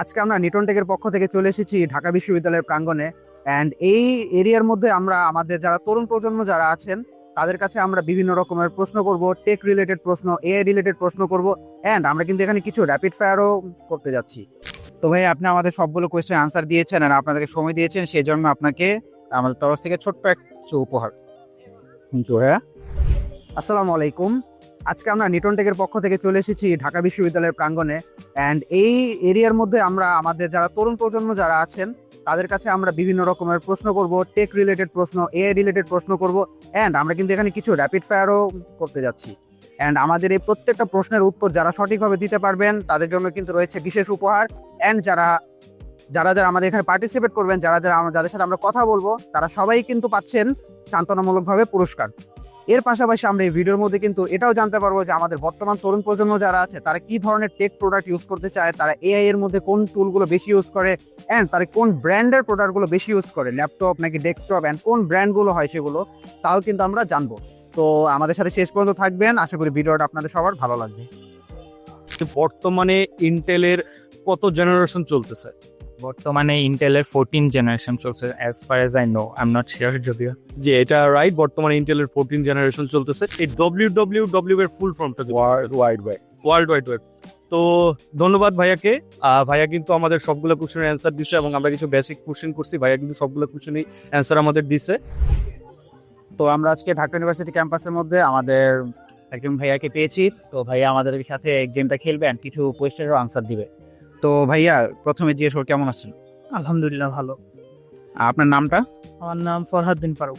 আজকে আমরা নিটন টেকের পক্ষ থেকে চলে এসেছি ঢাকা বিশ্ববিদ্যালয়ের প্রাঙ্গণে। অ্যান্ড এই এরিয়ার মধ্যে আমরা আমাদের যারা তরুণ প্রজন্ম যারা আছেন তাদের কাছে আমরা বিভিন্ন রকমের প্রশ্ন করব টেক রিলেটেড প্রশ্ন এআই রিলেটেড প্রশ্ন করব অ্যান্ড আমরা কিন্তু এখানে কিছু র্যাপিড ফায়ারও করতে যাচ্ছি। তো ভাই আপনি আমাদের সবগুলো কোয়েশ্চেন আনসার দিয়েছেন আর আপনাদেরকে সময় দিয়েছেন সেই জন্য আপনাকে আমাদের তরফ থেকে ছোট্ট কিছু উপহার। কিন্তু হ্যাঁ আসসালামু আলাইকুম। আজকে আমরা নিটন টেকের পক্ষ থেকে চলে এসেছি ঢাকা বিশ্ববিদ্যালয়ের প্রাঙ্গণে। অ্যান্ড এই এরিয়ার মধ্যে আমরা আমাদের যারা তরুণ প্রজন্ম যারা আছেন, তাদের কাছে আমরা বিভিন্ন রকমের প্রশ্ন করব টেক রিলেটেড প্রশ্ন এআই রিলেটেড প্রশ্ন করব। অ্যান্ড আমরা কিন্তু এখানে কিছু র্যাপিড ফায়ারও করতে যাচ্ছি। অ্যান্ড আমাদের এই প্রত্যেকটা প্রশ্নের উত্তর যারা সঠিকভাবে দিতে পারবেন, তাদের জন্য কিন্তু রয়েছে বিশেষ উপহার। অ্যান্ড যারা যারা যারা আমাদের এখানে পার্টিসিপেট করবেন, যারা যারা, যাদের সাথে আমরা কথা বলব, তারা সবাই কিন্তু পাচ্ছেন সান্ত্বনামূলকভাবে পুরস্কার। এর পাশাপাশি আমরা এই ভিডিওর মধ্যে কিন্তু এটাও জানতে পারব যে আমাদের বর্তমান তরুণ প্রজন্ম যারা আছে, তারা কি ধরনের টেক প্রোডাক্ট ইউজ করতে চায়, তারা এআই এর মধ্যে কোন টুলগুলো বেশি ইউজ করে অ্যান্ড তারা কোন ব্র্যান্ডের প্রোডাক্টগুলো বেশি ইউজ করে ল্যাপটপ নাকি ডেস্কটপ অ্যান্ড কোন ব্র্যান্ডগুলো হয় সেগুলো, তাও কিন্তু আমরা জানব। তো আমাদের সাথে শেষ পর্যন্ত থাকবেন, আশা করি ভিডিওটা আপনাদের সবার ভালো লাগবে। বর্তমানে ইন্টেলের কত জেনারেশন চলতেছে? বর্তমানে ইন্টেলের ফোরটিন জেনারেশন চলছে as far as I know I am not sure যদিও। যে এটা রাইট বর্তমানে ইন্টেলের ফোরটিন জেনারেশন চলতেছে। এই ডব্লিউ ডব্লিউ ডব্লিউ এর ফুল ফর্মটা world wide web world wide web তো ধন্যবাদ ভাইয়াকে। আহ, ভাইয়া কিন্তু আমাদের সবগুলো কোশ্চেনের অ্যান্সার দিচ্ছে এবং আমরা কিছু বেসিক কোশ্চেন করছি। ভাইয়া কিন্তু সবগুলো কোশ্চেনই অ্যান্সার আমাদের দিছে। তো আমরা আজকে ঢাকা ইউনিভার্সিটি ক্যাম্পাসের মধ্যে আমাদের একজন ভাইয়াকে পেয়েছি। তো ভাইয়া আমাদের সাথে গেমটা খেলবেন কিছু কোয়েশ্চেনেরও আনসার দিবে। তো ভাইয়া প্রথমে জিজ্ঞেস করি কেমন আছেন? আলহামদুলিল্লাহ ভালো। আপনার নামটা? আমার নাম ফরহাদ বিন ফারুক।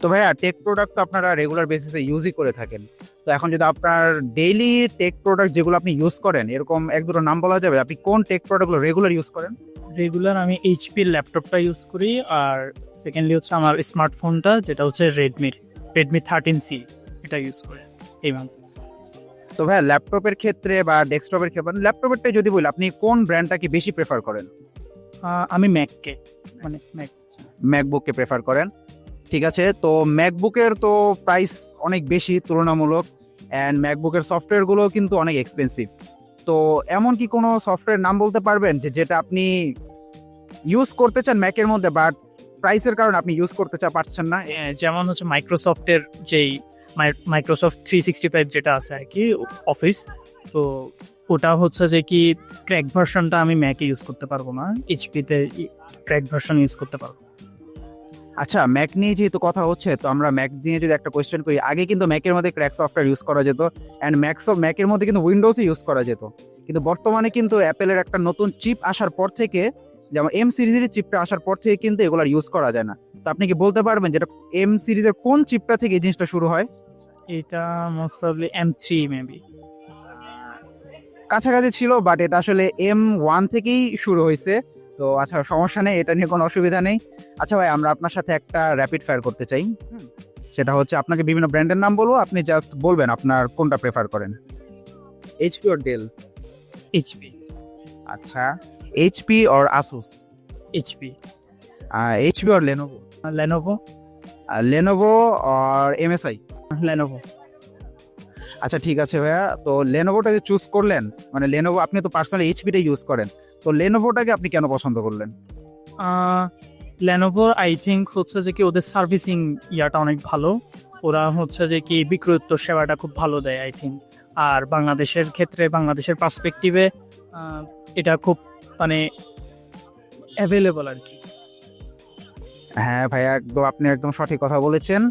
তো ভাইয়া টেক প্রোডাক্ট তো আপনারা রেগুলার বেসিসে ইউজই করে থাকেন। তো এখন যদি আপনার ডেইলি টেক প্রোডাক্ট যেগুলো আপনি ইউজ করেন এরকম এক দুটো নাম বলা যাবে? আপনি কোন টেক প্রোডাক্টগুলো রেগুলার ইউজ করেন? রেগুলার আমি এইচপির ল্যাপটপটা ইউজ করি আর সেকেন্ডলি হচ্ছে আমার স্মার্টফোনটা যেটা হচ্ছে রেডমির রেডমি থার্টিন সি এটা ইউজ করি এই মান তো ভাইয়া ল্যাপটপের ক্ষেত্রে বা ডেস্কটপের ক্ষেত্রে ল্যাপটপেরটাই যদি বলি আপনি কোন ব্র্যান্ডটাকে বেশি প্রেফার করেন? আমি ম্যাককে মানে ম্যাক। ম্যাকবুককে প্রেফার করেন। ঠিক আছে তো ম্যাকবুকের তো প্রাইস অনেক বেশি তুলনামূলক অ্যান্ড ম্যাকবুকের সফটওয়্যারগুলো কিন্তু অনেক এক্সপেন্সিভ তো এমন কি কোনো সফটওয়্যার নাম বলতে পারবেন যে যেটা আপনি ইউজ করতে চান ম্যাকের মধ্যে বাট প্রাইসের কারণে আপনি ইউজ করতে চা পারছেন না? যেমন হচ্ছে মাইক্রোসফটের যেই মাইক্রোসফট থ্রি সিক্সটি ফাইভ যেটা আছে আর কি অফিস তো ওটা হচ্ছে যে কি ক্র্যাক ভার্সনটা আমি ম্যাকে ইউজ করতে পারব না এইচপিতে ক্র্যাক ভার্সন ইউজ করতে পারব। আচ্ছা ম্যাক নিয়ে যেহেতু কথা হচ্ছে, তো আমরা ম্যাক নিয়ে যদি একটা কোয়েশ্চেন করি, আগে কিন্তু ম্যাকের মধ্যে ক্র্যাক সফটওয়্যার ইউজ করা যেত অ্যান্ড ম্যাক্স ম্যাকের মধ্যে কিন্তু উইন্ডোজই ইউজ করা যেত। কিন্তু বর্তমানে কিন্তু অ্যাপেলের একটা নতুন চিপ আসার পর থেকে যেমন এম সিরিজের চিপটা আসার পর থেকে কিন্তু এগুলার ইউজ করা যায় না। তো আপনি কি বলতে পারবেন যেটা এম সিরিজের কোন চিপটা থেকে এই জিনিসটা শুরু হয়? এটা most probably M three maybe কাছাকাছি ছিল বাট এটা আসলে এম ওয়ান থেকেই শুরু হয়েছে। তো আচ্ছা সমস্যা নেই এটা নিয়ে কোনো অসুবিধা নেই। আচ্ছা ভাই আমরা আপনার সাথে একটা র্যাপিড ফায়ার করতে চাই। সেটা হচ্ছে আপনাকে বিভিন্ন ব্র্যান্ডের নাম বলব আপনি জাস্ট বলবেন আপনার কোনটা প্রেফার করেন। এইচপি ওর ডেল এইচপি আচ্ছা। HP or Asus HP HP or Lenovo Lenovo Lenovo or MSI Lenovo আচ্ছা ঠিক আছে ভাইয়া। তো লেনোভোটাকে চুজ করলেন মানে লেনোভো আপনি তো পার্সোনালি এইচপিটা ইউজ করেন। তো লেনোভোটাকে আপনি কেন পছন্দ করলেন? লেনোভোর আই থিঙ্ক হচ্ছে যে কি ওদের সার্ভিসিং ইয়াটা অনেক ভালো। ওরা হচ্ছে যে কি বিক্রয়োত্তর সেবাটা খুব ভালো দেয় আই থিঙ্ক আর বাংলাদেশের ক্ষেত্রে বাংলাদেশের পার্সপেক্টিভে এটা খুব মানে অ্যাভেলেবল আর কি। হ্যাঁ ভাইয়া একদম আপনি একদম সঠিক কথা বলেছেন।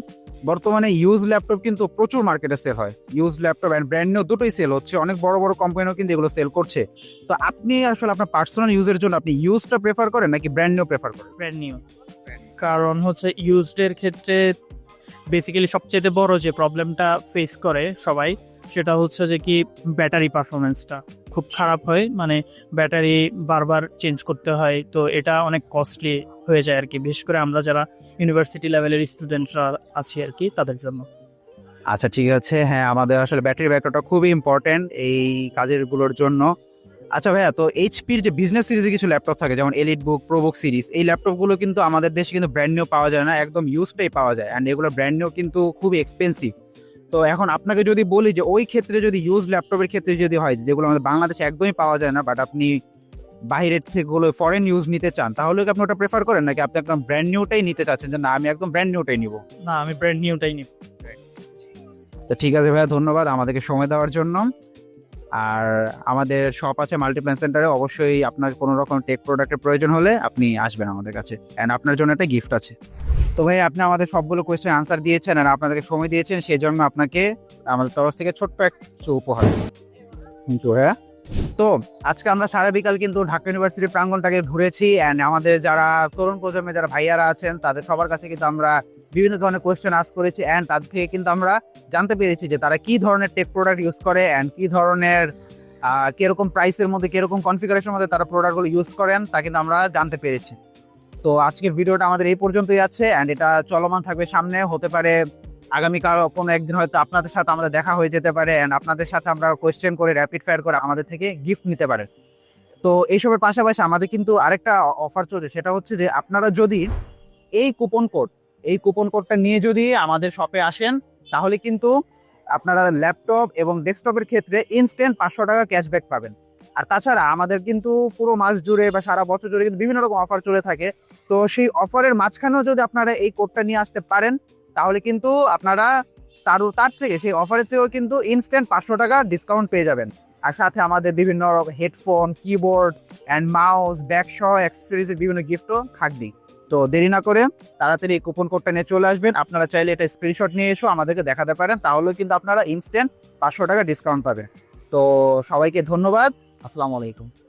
বর্তমানে ইউজ ল্যাপটপ কিন্তু প্রচুর মার্কেটে সেল হয়। Use laptop and brand new দুটোই সেল হচ্ছে। অনেক বড় বড় কোম্পানিও কিন্তু এগুলো সেল করছে। তো আপনি আসলে আপনার পার্সোনাল ইউজের জন্য আপনি ইউজটা প্রেফার করেন নাকি ব্র্যান্ড নিউ প্রেফার করেন? ব্র্যান্ড নিউ কারণ হচ্ছে ইউজডের ক্ষেত্রে বেসিক্যালি সবচেয়ে বড় যে প্রবলেমটা ফেস করে সবাই সেটা হচ্ছে যে কি ব্যাটারি পারফরমেন্সটা খুব খারাপ হয়। মানে ব্যাটারি বারবার চেঞ্জ করতে হয়, তো এটা অনেক কস্টলি হয়ে যায় আর কি বিশেষ করে আমরা যারা ইউনিভার্সিটি লেভেলের স্টুডেন্টরা আছি আর কি তাদের জন্য। আচ্ছা ঠিক আছে। হ্যাঁ আমাদের আসলে ব্যাটারি ব্যাকআপটা খুবই ইম্পর্টেন্ট এই কাজেরগুলোর জন্য। আচ্ছা ভাইয়া, তো এইচপির যে বিজনেস সিরিজে কিছু ল্যাপটপ থাকে, যেমন এলিট বুক প্রোবুক সিরিজ এই ল্যাপটপগুলো কিন্তু আমাদের দেশে কিন্তু ব্র্যান্ড নিউ পাওয়া যায় না, একদম ইউজটাই পাওয়া যায়। অ্যান্ড এগুলো ব্র্যান্ড নিউ কিন্তু খুবই এক্সপেন্সিভ তো এখন আপনাকে যদি বলি যে ওই ক্ষেত্রে যদি ইউজ ল্যাপটপের ক্ষেত্রে যদি হয় যেগুলো আমাদের বাংলাদেশে একদমই পাওয়া যায় না বাট আপনি বাইরের থেকে হলো ফরেন ইউজ নিতে চান তাহলে কি আপনি ওটা প্রেফার করেন? নাকি আপনি একদম ব্র্যান্ড নিউটাই নিতে চাচ্ছেন যে না আমি একদম ব্র্যান্ড নিউটাই নিব? না আমি ব্র্যান্ড নিউটাই নিব। তো ঠিক আছে ভাইয়া ধন্যবাদ আমাদেরকে সময় দেওয়ার জন্য। আর আমাদের শপ আছে মাল্টিপ্ল্যান সেন্টারে অবশ্যই আপনার কোনো রকম টেক প্রোডাক্টের প্রয়োজন হলে আপনি আসবেন আমাদের কাছে। অ্যান্ড আপনার জন্য একটা গিফট আছে। তো ভাই, আপনি আমাদের সবগুলো কোয়েশ্চেন আনসার দিয়েছেন আর আপনাদেরকে সময় দিয়েছেন সেই জন্য আপনাকে আমাদের তরফ থেকে ছোট্ট একটু উপহার কিন্তু হ্যাঁ তো আজকে আমরা সারা বিকাল কিন্তু ঢাকা ইউনিভার্সিটির প্রাঙ্গণটাকে ঘুরেছি অ্যান্ড আমাদের যারা তরুণ প্রজন্মে যারা ভাইয়ারা আছেন, তাদের সবার কাছে কিন্তু আমরা বিভিন্ন ধরনের কোয়েশ্চেন আস করেছি অ্যান্ড তাদের থেকে কিন্তু আমরা জানতে পেরেছি যে তারা কি ধরনের টেক প্রোডাক্ট ইউজ করে অ্যান্ড কি ধরনের কীরকম প্রাইসের মধ্যে, কীরকম কনফিগারেশনের মধ্যে তারা প্রোডাক্টগুলো ইউজ করেন তা কিন্তু আমরা জানতে পেরেছি। তো আজকের ভিডিওটা আমাদের এই পর্যন্তই আছে অ্যান্ড এটা চলমান থাকবে সামনে, হতে পারে আগামীকাল কোনো একদিন হয়তো আপনাদের সাথে আমাদের দেখা হয়ে যেতে পারে অ্যান্ড আপনাদের সাথে আমরা কোয়েশ্চেন করে র্যাপিড ফায়ার করে আমাদের থেকে গিফট নিতে পারেন তো এইসবের পাশাপাশি আমাদের কিন্তু আরেকটা অফার চলছে, সেটা হচ্ছে যে আপনারা যদি এই কুপন কোড এই কুপন কোডটা নিয়ে যদি আমাদের শপে আসেন, তাহলে কিন্তু আপনারা ল্যাপটপ এবং ডেস্কটপের ক্ষেত্রে ইনস্ট্যান্ট পাঁচশো টাকা ক্যাশব্যাক পাবেন। আর তাছাড়া আমাদের কিন্তু পুরো মাস জুড়ে বা সারা বছর জুড়ে কিন্তু বিভিন্ন রকম অফার চলে থাকে। তো সেই অফারের মাঝখানেও যদি আপনারা এই কোডটা নিয়ে আসতে পারেন তাহলে কিন্তু আপনারা তার তার থেকে সেই অফারের থেকেও কিন্তু ইনস্ট্যান্ট পাঁচশো টাকা ডিসকাউন্ট পেয়ে যাবেন। আর সাথে আমাদের বিভিন্ন headphone keyboard and mouse bag সহ অ্যাক্সেসরিজের বিভিন্ন গিফটও থাকবেই তো দেরি না করে তাড়াতাড়ি কুপন কোডটা নিয়ে চলে আসবেন। আপনারা চাইলে এটা স্ক্রিনশট নিয়ে এসো আমাদেরকে দেখাতে পারেন। তাহলেও কিন্তু আপনারা ইনস্ট্যান্ট পাঁচশো টাকা ডিসকাউন্ট পাবেন। তো সবাইকে ধন্যবাদ। আসসালামু আলাইকুম।